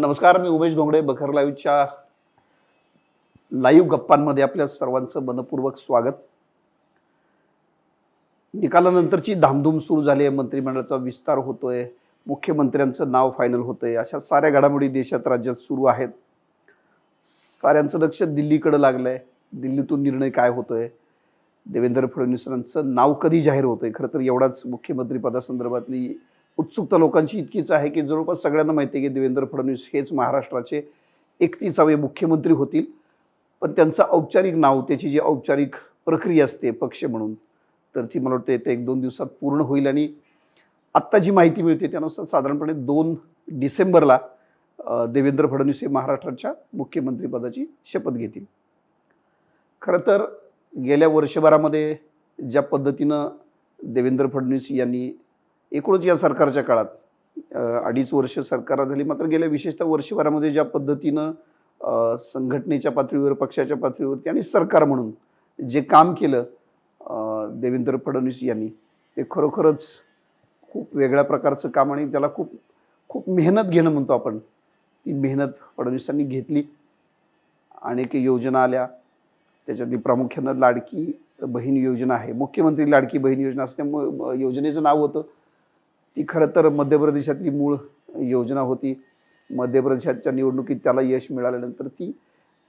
नमस्कार मी उमेश घोंगडे बखर लाईव्हच्या लाईव्ह गप्पांमध्ये आपल्या सर्वांचं मनपूर्वक स्वागत. निकालानंतरची धामधूम सुरू झाली आहे मंत्रिमंडळाचा विस्तार होतोय मुख्यमंत्र्यांचं नाव फायनल होतंय अशा साऱ्या घडामोडी देशात राज्यात सुरू आहेत. साऱ्यांचं लक्ष दिल्लीकडे आहे दिल्लीतून निर्णय काय होतोय? देवेंद्र फडणवीसांचं नाव कधी जाहीर होतंय? खरं तर एवढाच मुख्यमंत्रीपदासंदर्भातली उत्सुकता लोकांची इतकीच आहे की जवळपास सगळ्यांना माहिती आहे की देवेंद्र फडणवीस हेच महाराष्ट्राचे एकतीसावे मुख्यमंत्री होतील. पण त्यांचं औपचारिक नाव त्याची जी औपचारिक प्रक्रिया असते पक्ष म्हणून तर ती मला वाटतं येत्या एक दोन दिवसात पूर्ण होईल आणि आत्ता जी माहिती मिळते त्यानुसार साधारणपणे दोन डिसेंबरला देवेंद्र फडणवीस हे महाराष्ट्राच्या मुख्यमंत्रीपदाची शपथ घेतील. खरं तर गेल्या वर्षभरामध्ये ज्या पद्धतीनं देवेंद्र फडणवीस यांनी एकूणच या सरकारच्या काळात अडीच वर्ष सरकार झाली. मात्र गेल्या विशेषतः वर्षभरामध्ये ज्या पद्धतीनं संघटनेच्या पातळीवर पक्षाच्या पातळीवरती आणि सरकार म्हणून जे काम केलं देवेंद्र फडणवीस यांनी ते खरोखरच खूप वेगळ्या प्रकारचं काम आणि त्याला खूप खूप मेहनत घेणं म्हणतो आपण. ती मेहनत फडणवीसांनी घेतली. अनेक योजना आल्या. त्याच्यातली प्रामुख्यानं लाडकी बहीण योजना आहे. मुख्यमंत्री लाडकी बहीण योजना असल्यामुळे योजनेचं नाव होतं. ती खरं तर मध्य प्रदेशातली मूळ योजना होती. मध्य प्रदेशाच्या निवडणुकीत त्याला यश मिळाल्यानंतर ती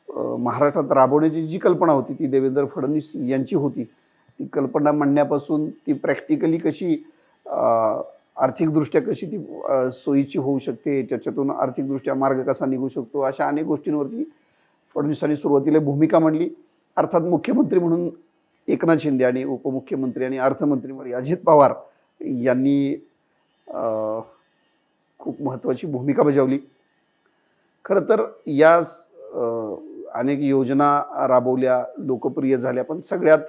महाराष्ट्रात राबवण्याची जी कल्पना होती ती देवेंद्र फडणवीस यांची होती. ती कल्पना म्हणण्यापासून ती प्रॅक्टिकली कशी आर्थिकदृष्ट्या कशी ती सोयीची होऊ शकते त्याच्यातून आर्थिकदृष्ट्या मार्ग कसा निघू शकतो अशा अनेक गोष्टींवरती फडणवीसांनी सुरुवातीला भूमिका मांडली. अर्थात मुख्यमंत्री म्हणून एकनाथ शिंदे आणि उपमुख्यमंत्री आणि अर्थमंत्री अजित पवार यांनी खूप महत्त्वाची भूमिका बजावली. खरं तर या अनेक योजना राबवल्या लोकप्रिय झाल्या पण सगळ्यात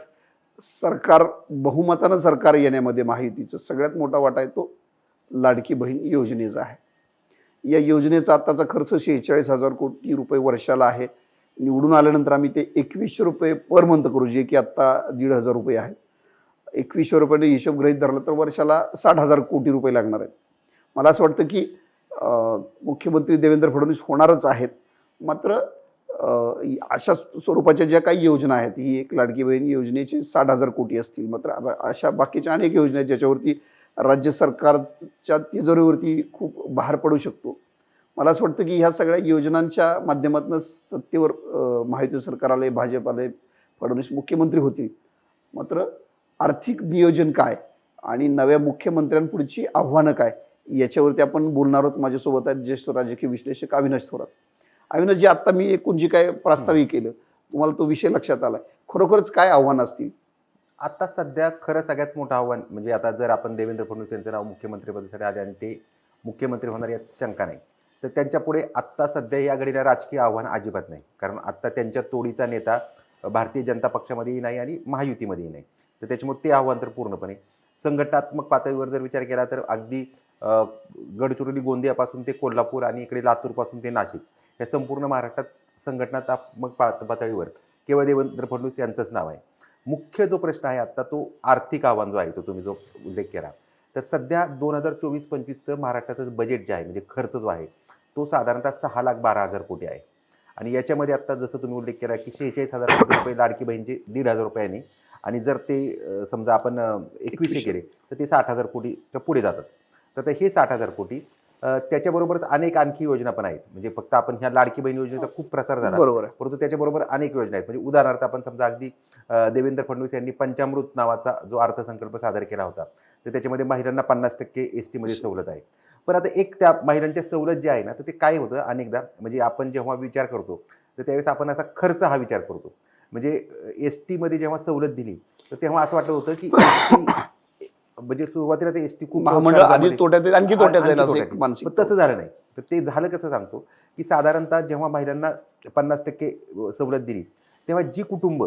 सरकार बहुमतानं सरकार येण्यामध्ये माहितीचं सगळ्यात मोठा वाटा आहे तो लाडकी बहीण योजनेचा आहे. या योजनेचा आत्ताचा खर्च शेहेचाळीस हजार कोटी रुपये वर्षाला आहे. निवडून आल्यानंतर आम्ही ते एकवीसशे रुपये पर मंथ करू जे की आत्ता दीड हजार रुपये आहेत. एकवीसशे रुपयाने हिशोब गृहित धरला तर वर्षाला साठ हजार कोटी रुपये लागणार आहेत. मला असं वाटतं की मुख्यमंत्री देवेंद्र फडणवीस होणारच आहेत. मात्र अशा स्वरूपाच्या ज्या काही योजना आहेत ही एक लाडकी बहीण योजनेचे साठ हजार कोटी असतील. मात्र अशा बाकीच्या अनेक योजना आहेत ज्याच्यावरती राज्य सरकारच्या तिजोरीवरती खूप भार पडू शकतो. मला असं वाटतं की ह्या सगळ्या योजनांच्या माध्यमातून सत्तेवर महायुती सरकार आले भाजप आले फडणवीस मुख्यमंत्री होतील. मात्र आर्थिक नियोजन काय आणि नव्या मुख्यमंत्र्यांपुढची आव्हानं काय याच्यावरती आपण बोलणार आहोत माझ्यासोबत आहेत ज्येष्ठ राजकीय विश्लेषक अविनाश थोरात. अविनाश जे आत्ता मी एकूण जे काय प्रास्ताविक केलं तुम्हाला तो विषय लक्षात आला खरोखरच काय आव्हानं असतील? आता सध्या खरं सगळ्यात मोठं आव्हान म्हणजे आता जर आपण देवेंद्र फडणवीस यांचं नाव मुख्यमंत्रीपदासाठी आले आणि ते मुख्यमंत्री होणार यात शंका नाही. तर त्यांच्या पुढे आत्ता सध्या या घडीला राजकीय आव्हान अजिबात नाही. कारण आत्ता त्यांच्या तोडीचा नेता भारतीय जनता पक्षामध्येही नाही आणि महायुतीमध्येही नाही. तर त्याच्यामुळे ते आव्हान तर पूर्णपणे. संघटनात्मक पातळीवर जर विचार केला तर अगदी गडचिरोली गोंदियापासून ते कोल्हापूर आणि इकडे लातूरपासून ते नाशिक या संपूर्ण महाराष्ट्रात संघटनात्मक पात- पातळीवर केवळ देवेंद्र फडणवीस यांचंच नाव आहे. मुख्य जो प्रश्न आहे आत्ता तो आर्थिक आव्हान जो आहे तो तुम्ही जो उल्लेख केला. तर सध्या दोन हजार चोवीस पंचवीसचं महाराष्ट्राचं बजेट जे आहे म्हणजे खर्च जो आहे तो साधारणतः सहा लाख बारा हजार कोटी आहे. आणि याच्यामध्ये आत्ता जसं तुम्ही उल्लेख केला की शेहेचाळीस हजार कोटी रुपये लाडकी बहीणचे दीड हजार रुपयांनी आणि जर ते समजा आपण एकवीसशे केले तर ते साठ हजार कोटीच्या पुढे जातात. तर ते हे साठ हजार कोटी त्याच्याबरोबरच अनेक आणखी योजना पण आहेत. म्हणजे फक्त आपण ह्या लाडकी बहीण योजनेचा खूप प्रचार झाला. बरोबर परंतु त्याच्याबरोबर अनेक योजना आहेत. म्हणजे उदाहरणार्थ आपण समजा अगदी देवेंद्र फडणवीस यांनी पंचामृत नावाचा जो अर्थसंकल्प सादर केला होता तर त्याच्यामध्ये महिलांना पन्नास टक्के एस टीमध्ये सवलत आहे. पण आता एक त्या महिलांच्या सवलत जे आहे ना तर ते काय होतं? अनेकदा म्हणजे आपण जेव्हा विचार करतो तर त्यावेळेस आपण असा खर्च हा विचार करतो. म्हणजे एस टीमध्ये जेव्हा सवलत दिली तर तेव्हा असं वाटलं होतं की एस म्हणजे सुरुवातीला ते एस टी खूप महामंडळ कर्जामध्ये- आधीच तोट्यात आणखी तोट्यात जाईल तसं झालं नाही. तर ते झालं कसं सांगतो की साधारणतः जेव्हा महिलांना पन्नास टक्के सवलत दिली तेव्हा जी कुटुंब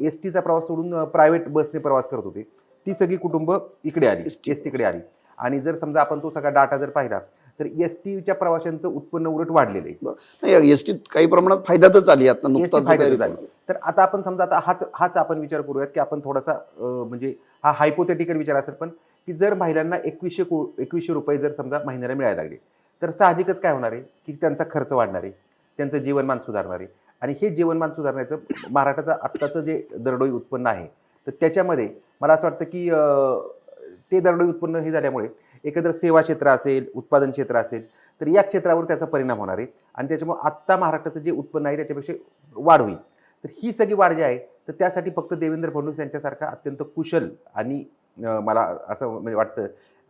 एस टीचा प्रवास सोडून प्रायव्हेट बसने प्रवास करत होते ती सगळी कुटुंब इकडे आली. एस टीकडे आली. आणि जर समजा आपण तो सगळा डाटा जर पाहिला तर एस टीच्या प्रवाशांचं उत्पन्न उलट वाढलेलं आहे. नाही एसटीत काही प्रमाणात फायद्यातच आली आता नुकताच. तर आता आपण समजा आता हाच हाच आपण विचार करूयात की आपण थोडासा म्हणजे हा हायपोथेटिकल विचार असेल पण की जर महिलांना एकवीसशे को एकवीसशे रुपये जर समजा महिन्याला मिळायला लागले तर साहजिकच काय होणार आहे? की त्यांचा खर्च वाढणार आहे त्यांचं जीवनमान सुधारणार आहे. आणि हे जीवनमान सुधारण्याचं महाराष्ट्राचं आत्ताचं जे दरडोई उत्पन्न आहे तर त्याच्यामध्ये मला असं वाटतं की ते दरडोई उत्पन्न हे झाल्यामुळे एकंदर सेवा क्षेत्र असेल उत्पादन क्षेत्र असेल तर या क्षेत्रावर त्याचा परिणाम होणार आहे. आणि त्याच्यामुळे आत्ता महाराष्ट्राचं जे उत्पन्न आहे त्याच्यापेक्षा वाढ होईल तर ही सगळी वाढ जी आहे तर त्यासाठी फक्त देवेंद्र फडणवीस यांच्यासारखा अत्यंत कुशल आणि मला असं म्हणजे वाटतं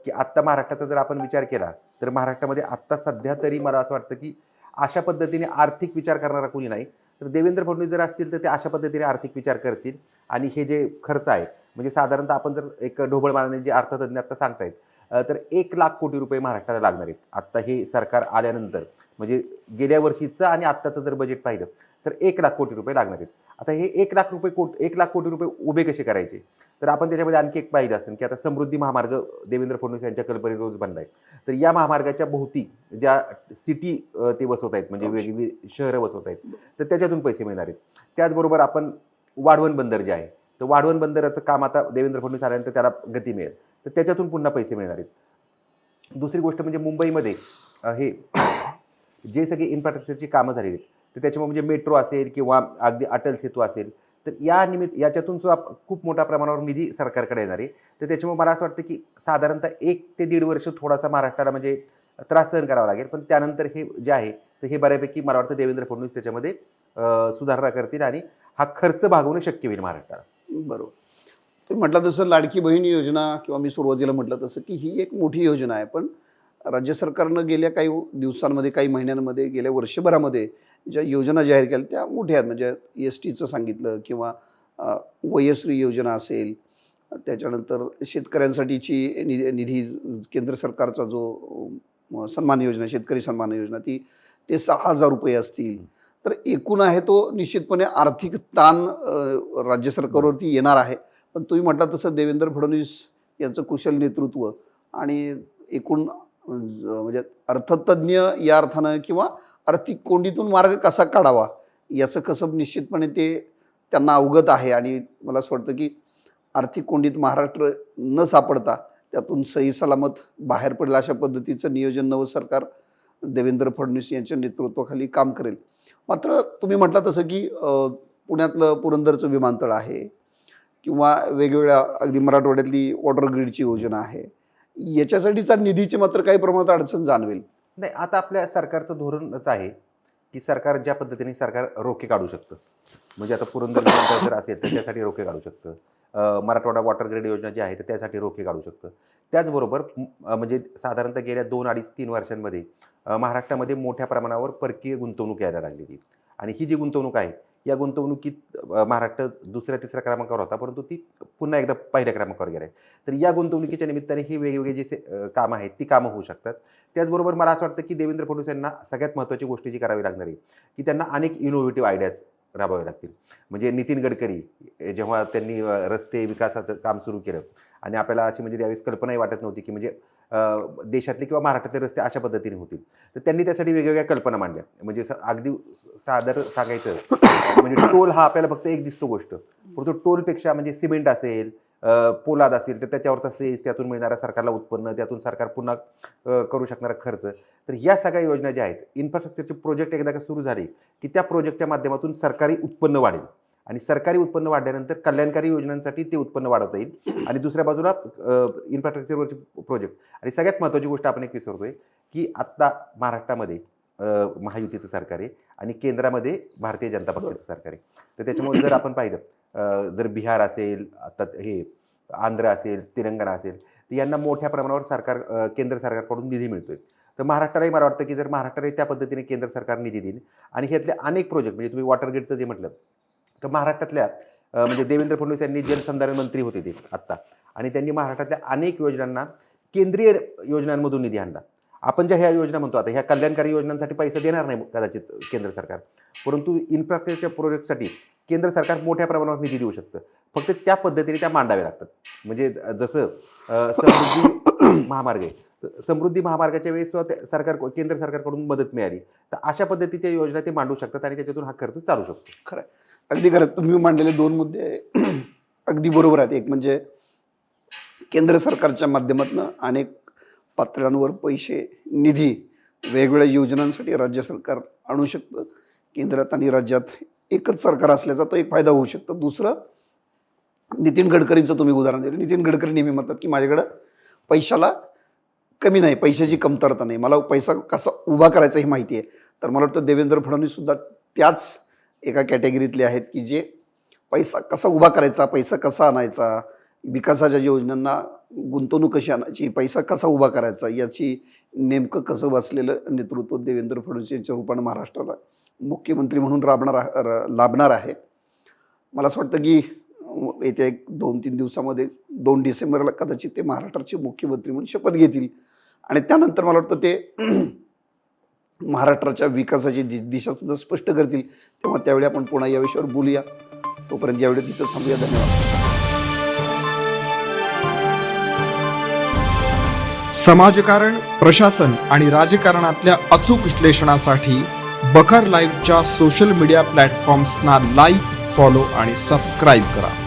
की आत्ता महाराष्ट्राचा जर आपण विचार केला तर महाराष्ट्रामध्ये आत्ता सध्या तरी मला असं वाटतं की अशा पद्धतीने आर्थिक विचार करणारा कोणी नाही. तर देवेंद्र फडणवीस जर असतील तर ते अशा पद्धतीने आर्थिक विचार करतील. आणि हे जे खर्च आहे म्हणजे साधारणतः आपण जर एक ढोबळमानाने जे अर्थतज्ञ आत्ता सांगतायत तर एक लाख कोटी रुपये महाराष्ट्राला लागणार आहेत. आत्ता हे सरकार आल्यानंतर म्हणजे गेल्या वर्षीचं आणि आत्ताचं जर बजेट पाहिलं तर एक लाख कोटी रुपये लागणार आहेत. आता हे एक लाख रुपये कोट एक लाख कोटी रुपये उभे कसे करायचे? तर आपण त्याच्यामध्ये आणखी एक पाहिलं असेल की आता समृद्धी महामार्ग देवेंद्र फडणवीस यांच्या कल्पने रोज बनला आहे तर या महामार्गाच्या भोवती ज्या सिटी ते बसवत आहेत म्हणजे वेगवेगळी शहरं बसवत आहेत तर त्याच्यातून पैसे मिळणार आहेत. त्याचबरोबर आपण वाढवण बंदर जे आहे तर वाढवण बंदराचं काम आता देवेंद्र फडणवीस आल्यानंतर त्याला गती मिळेल. तर त्याच्यातून पुन्हा पैसे मिळणार आहेत. दुसरी गोष्ट म्हणजे मुंबईमध्ये हे जे सगळी इन्फ्रास्ट्रक्चरची कामं झालेली आहेत तर त्याच्यामुळे म्हणजे मेट्रो असेल किंवा अगदी अटल सेतू असेल तर या निमित्त याच्यातून सुद्धा खूप मोठ्या प्रमाणावर निधी सरकारकडे येणार आहे. तर त्याच्यामुळे मला असं वाटतं की साधारणतः एक ते दीड वर्ष थोडासा महाराष्ट्राला म्हणजे त्रास सहन करावा लागेल. पण त्यानंतर हे जे आहे तर हे बऱ्यापैकी मला वाटतं देवेंद्र फडणवीस त्याच्यामध्ये सुधारणा करतील आणि हा खर्च भागवणं शक्य होईल महाराष्ट्राला. बरोबर. ते म्हटलं तसं लाडकी बहीण योजना किंवा मी सुरुवातीला म्हटलं तसं की ही एक मोठी योजना आहे पण राज्य सरकारनं गेल्या काही दिवसांमध्ये काही महिन्यांमध्ये गेल्या वर्षभरामध्ये ज्या योजना जाहीर केल्या त्या मोठ्या आहेत. म्हणजे एस टीचं सांगितलं किंवा वयश्री योजना असेल त्याच्यानंतर शेतकऱ्यांसाठीची निधी निधी केंद्र सरकारचा जो सन्मान योजना शेतकरी सन्मान योजना ती ते सहा हजार रुपये असतील. तर एकूण आहे तो निश्चितपणे आर्थिक ताण राज्य सरकारवरती येणार आहे. पण तुम्ही म्हटला तसं देवेंद्र फडणवीस यांचं कुशल नेतृत्व आणि एकूण म्हणजे अर्थतज्ञ या अर्थानं किंवा आर्थिक कोंडीतून मार्ग कसा काढावा याचं कसं निश्चितपणे ते त्यांना अवगत आहे. आणि मला असं वाटतं की आर्थिक कोंडीत महाराष्ट्र न सापडता त्यातून सही सलामत बाहेर पडेल अशा पद्धतीचं नियोजन नवं सरकार देवेंद्र फडणवीस यांच्या नेतृत्वाखाली काम करेल. मात्र तुम्ही म्हटलं तसं की पुण्यातलं पुरंदरचं विमानतळ आहे. किंवा वेगवेगळ्या अगदी मराठवाड्यातली वॉटर ग्रीडची योजना आहे. याच्यासाठीचा निधीची मात्र काही प्रमाणात अडचण जाणवेल. नाही आता आपल्या सरकारचं धोरणच आहे की सरकार ज्या पद्धतीने सरकार रोखे काढू शकतं. म्हणजे आता पुरंदर जर असेल तर त्यासाठी रोखे काढू शकतं. मराठवाडा वॉटर ग्रेड योजना जी आहे तर त्यासाठी रोखे काढू शकतं. त्याचबरोबर म्हणजे साधारणतः गेल्या दोन अडीच तीन वर्षांमध्ये महाराष्ट्रामध्ये मोठ्या प्रमाणावर परकीय गुंतवणूक यायला लागलेली. आणि ही जी गुंतवणूक आहे या गुंतवणुकीत महाराष्ट्र दुसऱ्या तिसऱ्या क्रमांकावर होता परंतु ती पुन्हा एकदा पहिल्या क्रमांकावर गेला. आहे तर या गुंतवणुकीच्या निमित्ताने ही वेगवेगळी जी से- कामं आहेत ती कामं होऊ शकतात. त्याचबरोबर मला असं वाटतं की देवेंद्र फडणवीस यांना सगळ्यात महत्त्वाची गोष्ट जी करावी लागणार आहे की त्यांना अनेक इनोव्हेटिव्ह आयडियाज राबवावे लागतील. म्हणजे नितीन गडकरी जेव्हा त्यांनी रस्ते विकासाचं काम सुरू केलं आणि आपल्याला अशी म्हणजे त्यावेळेस कल्पनाही वाटत नव्हती की म्हणजे देशातले किंवा महाराष्ट्रातले रस्ते अशा पद्धतीने होतील. तर त्यांनी त्यासाठी वेगवेगळ्या कल्पना मांडल्या. म्हणजे अगदी सादर सांगायचं म्हणजे टोल हा आपल्याला फक्त एक दिसतो गोष्ट. परंतु टोलपेक्षा म्हणजे सिमेंट असेल पोलाद असेल तर त्याच्यावरचा सेस त्यातून मिळणारा सरकारला उत्पन्न त्यातून सरकार पुन्हा करू शकणारा खर्च. तर या सगळ्या योजना ज्या आहेत इन्फ्रास्ट्रक्चरचे प्रोजेक्ट एकदा का सुरू झाले की त्या प्रोजेक्टच्या माध्यमातून सरकारी उत्पन्न वाढेल. आणि सरकारी उत्पन्न वाढल्यानंतर कल्याणकारी योजनांसाठी ते उत्पन्न वाढवता येईल. आणि दुसऱ्या बाजूला इन्फ्रास्ट्रक्चरवरचे प्रोजेक्ट आणि सगळ्यात महत्त्वाची गोष्ट आपण एक विसरतोय की आत्ता महाराष्ट्रामध्ये महायुतीचं सरकार आहे आणि केंद्रामध्ये भारतीय जनता पक्षाचं सरकार आहे. तर त्याच्यामुळे जर आपण पाहिलं जर बिहार असेल आता हे आंध्र असेल तेलंगणा असेल तर यांना मोठ्या प्रमाणावर सरकार केंद्र सरकारकडून निधी मिळतोय. तर महाराष्ट्रालाही मला वाटतं की जर महाराष्ट्रालाही त्या पद्धतीने केंद्र सरकार निधी देईल. आणि ह्यातले अनेक प्रोजेक्ट म्हणजे तुम्ही वॉटर गेटचं जे म्हटलं तर महाराष्ट्रातल्या म्हणजे देवेंद्र फडणवीस यांनी जलसंधारण मंत्री होते ते आत्ता. आणि त्यांनी महाराष्ट्रातल्या अनेक योजनांना केंद्रीय योजनांमधून निधी आणला. आपण ज्या ह्या योजना म्हणतो आता ह्या कल्याणकारी योजनांसाठी पैसे देणार नाही कदाचित केंद्र सरकार. परंतु इन्फ्रास्ट्रक्चरच्या प्रोजेक्टसाठी केंद्र सरकार मोठ्या प्रमाणावर निधी देऊ शकतं. फक्त त्या पद्धतीने त्या मांडाव्या लागतात. म्हणजे जसं समृद्धी महामार्ग आहे. तर समृद्धी महामार्गाच्या वेळेस सरकार केंद्र सरकारकडून मदत मिळाली. तर अशा पद्धतीच्या योजना ते मांडू शकतात आणि त्याच्यातून हा खर्च चालू शकतो. खरं अगदी खरं तुम्ही मांडलेले दोन मुद्दे अगदी बरोबर आहेत. एक म्हणजे केंद्र सरकारच्या माध्यमातून अनेक पातळ्यांवर पैसे निधी वेगवेगळ्या योजनांसाठी राज्य सरकार आणू शकतं. केंद्रात आणि राज्यात एकच सरकार असल्याचा तो एक फायदा होऊ शकतो. दुसरं नितीन गडकरींचं तुम्ही उदाहरण दिलं. नितीन गडकरी नेहमी म्हणतात की माझ्याकडं पैशाला कमी नाही पैशाची कमतरता नाही. मला पैसा कसा उभा करायचा ही माहिती आहे. तर मला वाटतं देवेंद्र फडणवीससुद्धा त्याच एका कॅटेगरीतले आहेत की जे पैसा कसा उभा करायचा पैसा कसा आणायचा विकासाच्या योजनांना गुंतवणूक कशी आणायची पैसा कसा उभा करायचा याची नेमकं कसं बसलेलं नेतृत्व देवेंद्र फडणवीस यांच्या रूपानं महाराष्ट्राला मुख्यमंत्री म्हणून राबणार लाभणार आहे. मला असं वाटतं की येत्या एक दोन तीन दिवसामध्ये दोन डिसेंबरला कदाचित ते महाराष्ट्राचे मुख्यमंत्री म्हणून शपथ घेतील. आणि त्यानंतर मला वाटतं ते महाराष्ट्राच्या विकासाची दि दिशासुद्धा स्पष्ट करतील. तेव्हा त्यावेळी आपण पुन्हा या विषयावर बोलूया. तोपर्यंत यावेळी तिथं थांबूया. धन्यवाद. समाजकारण प्रशासन आणि राजकारणातल्या अचूक विश्लेषणासाठी बखर लाईव्हच्या सोशल मीडिया प्लॅटफॉर्म्सना लाईक फॉलो आणि सबस्क्राईब करा.